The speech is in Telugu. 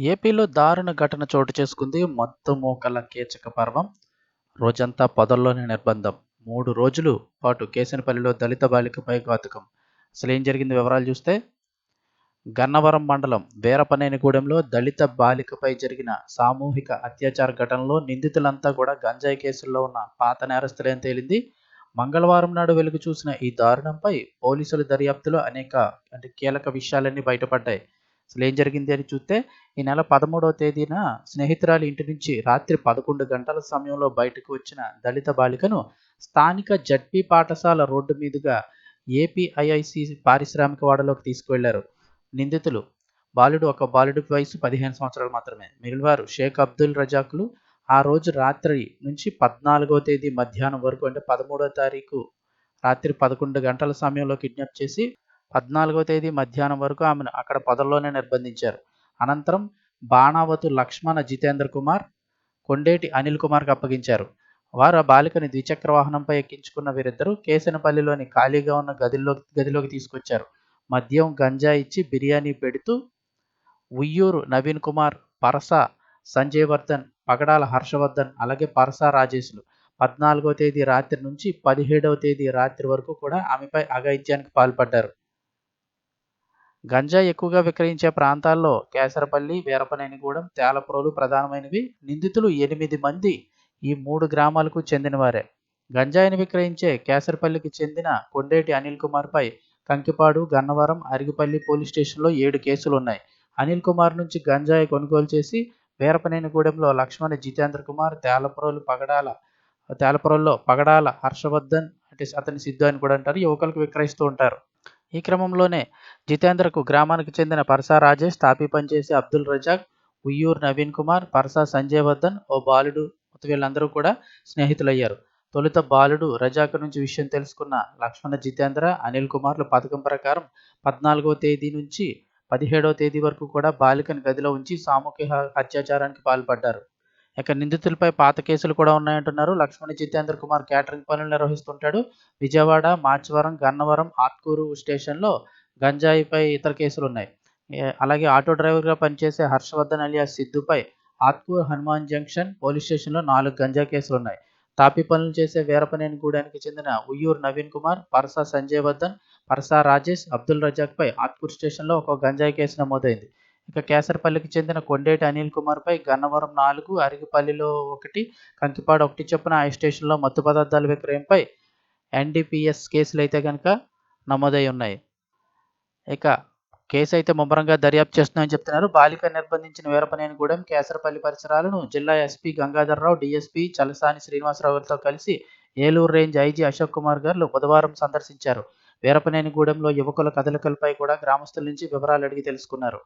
ఏపీలో దారుణ ఘటన చోటు చేసుకుంది మత్తు మోకల కీచక పర్వం. రోజంతా పొదల్లోనే నిర్బంధం. మూడు రోజులు పాటు కేసనపల్లిలో దళిత బాలికపై ఘాతుకం. అసలు ఏం జరిగింది వివరాలు చూస్తే? గన్నవరం మండలం వీరపనేనిగూడెంలో దళిత బాలికపై జరిగిన సామూహిక అత్యాచార ఘటనలో నిందితులంతా కూడా గంజాయి కేసుల్లో ఉన్న పాత నేరస్తులేని తేలింది. మంగళవారం నాడు వెలుగు చూసిన ఈ దారుణంపై పోలీసుల దర్యాప్తులో అనేక అంటే కీలక విషయాలన్నీ బయటపడ్డాయి. అసలు ఏం జరిగింది అని చూస్తే ఈ నెల పదమూడవ తేదీన స్నేహితురాలి ఇంటి నుంచి రాత్రి పదకొండు గంటల సమయంలో బయటకు వచ్చిన దళిత బాలికను స్థానిక జడ్పీ పాఠశాల రోడ్డు మీదుగా ఏపీఐఐసి పారిశ్రామిక వాడలోకి తీసుకువెళ్ళారు. నిందితులు. బాలుడు ఒక బాలుడి వయసు పదిహేను సంవత్సరాలు మాత్రమే. మిగిలివారు షేక్ అబ్దుల్ రజాకులు. ఆ రోజు రాత్రి నుంచి పద్నాలుగో తేదీ మధ్యాహ్నం వరకు అంటే పదమూడో తారీఖు రాత్రి పదకొండు గంటల సమయంలో కిడ్నాప్ చేసి పద్నాలుగో తేదీ మధ్యాహ్నం వరకు ఆమెను అక్కడ పొదల్లోనే నిర్బంధించారు. అనంతరం బాణావతు లక్ష్మణ జితేంద్ర కుమార్ కొండేటి అనిల్ కుమార్కి అప్పగించారు. వారు ఆ బాలికని ద్విచక్ర వాహనంపై ఎక్కించుకున్న వీరిద్దరూ కేసనపల్లిలోని ఖాళీగా ఉన్న గదిలో గదిలోకి తీసుకొచ్చారు. మద్యం గంజా ఇచ్చి బిర్యానీ పెడుతూ ఉయ్యూరు నవీన్ కుమార్ పరస సంజయ్ వర్ధన్ పగడాల హర్షవర్ధన్ అలాగే పరస రాజేష్లు పద్నాలుగో తేదీ రాత్రి నుంచి పదిహేడవ తేదీ రాత్రి వరకు కూడా ఆమెపై అఘాయిత్యానికి పాల్పడ్డారు. గంజా ఎక్కువగా విక్రయించే ప్రాంతాల్లో కేసరపల్లి వీరపనేనిగూడెం తేలప్రోలు ప్రధానమైనవి. నిందితులు ఎనిమిది మంది ఈ మూడు గ్రామాలకు చెందినవారే. గంజాయిని విక్రయించే కేసరపల్లికి చెందిన కొండేటి అనిల్ కుమార్పై కంకిపాడు గన్నవరం అరిగిపల్లి పోలీస్ స్టేషన్లో ఏడు కేసులు ఉన్నాయి అనిల్ కుమార్ నుంచి గంజాయి కొనుగోలు చేసి వీరపనేనిగూడెంలో లక్ష్మణ్ జితేంద్ర కుమార్ తేలప్రోలు పగడాల తేలపురంలో పగడాల హర్షవర్ధన్ అంటే అతని సిద్ధు అని కూడా అంటారు. యువకులకు విక్రయిస్తూ ఉంటారు. ఈ క్రమంలోనే జితేంద్రకు గ్రామానికి చెందిన పరసా రాజేష్ తాపీ పనిచేసే అబ్దుల్ రజాక్ ఉయ్యూర్ నవీన్ కుమార్ పరసా సంజయ్ వర్ధన్ ఓ బాలుడు వీళ్ళందరూ కూడా స్నేహితులయ్యారు. తొలుత బాలుడు రజాక్ నుంచి విషయం తెలుసుకున్న లక్ష్మణ జితేంద్ర అనిల్ కుమార్లు పథకం ప్రకారం పద్నాలుగో తేదీ నుంచి పదిహేడవ తేదీ వరకు కూడా బాలికను గదిలో ఉంచి సామూహిక అత్యాచారానికి పాల్పడ్డారు. ఇక నిందితులపై పాత కేసులు కూడా ఉన్నాయంటున్నారు. లక్ష్మణ్ జితేంద్ర కుమార్ క్యాటరింగ్ పనులు నిర్వహిస్తుంటాడు. విజయవాడ మాచవరం గన్నవరం ఆత్కూరు స్టేషన్లో గంజాయిపై ఇతర కేసులు ఉన్నాయి. అలాగే ఆటో డ్రైవర్గా పనిచేసే హర్షవర్ధన్ అలియా సిద్ధుపై ఆత్కూర్ హనుమాన్ జంక్షన్ పోలీస్ స్టేషన్లో నాలుగు గంజా కేసులు ఉన్నాయి. తాపి పనులు చేసే వీరపనేని గూడానికి చెందిన ఉయ్యూరు నవీన్ కుమార్ పరసా సంజయ్ వర్ధన్ పరసా రాజేష్ అబ్దుల్ రజాక్పై ఆత్కూర్ స్టేషన్లో ఒక గంజాయి కేసు నమోదైంది. ఇక కేసరపల్లికి చెందిన కొండేటి అనిల్ కుమార్పై గన్నవరం నాలుగు అరిగిపల్లిలో ఒకటి కంకిపాడు ఒకటి చొప్పున ఐ స్టేషన్లో మత్తు పదార్థాల విక్రయంపై ఎన్డీపీఎస్ కేసులు అయితే కనుక నమోదై ఉన్నాయి. ఇక కేసు అయితే ముమ్మరంగా దర్యాప్తు చేస్తున్నామని చెప్తున్నారు. బాలిక నిర్బంధించిన వీరపనేనిగూడెం కేసరపల్లి పరిసరాలను జిల్లా ఎస్పీ గంగాధర్రావు డీఎస్పీ చలసాని శ్రీనివాసరావులతో కలిసి ఏలూరు రేంజ్ ఐజీ అశోక్ కుమార్ గారు బుధవారం సందర్శించారు. వీరపనేనిగూడెంలో యువకుల కదలికలపై కూడా గ్రామస్తుల నుంచి వివరాలు అడిగి తెలుసుకున్నారు.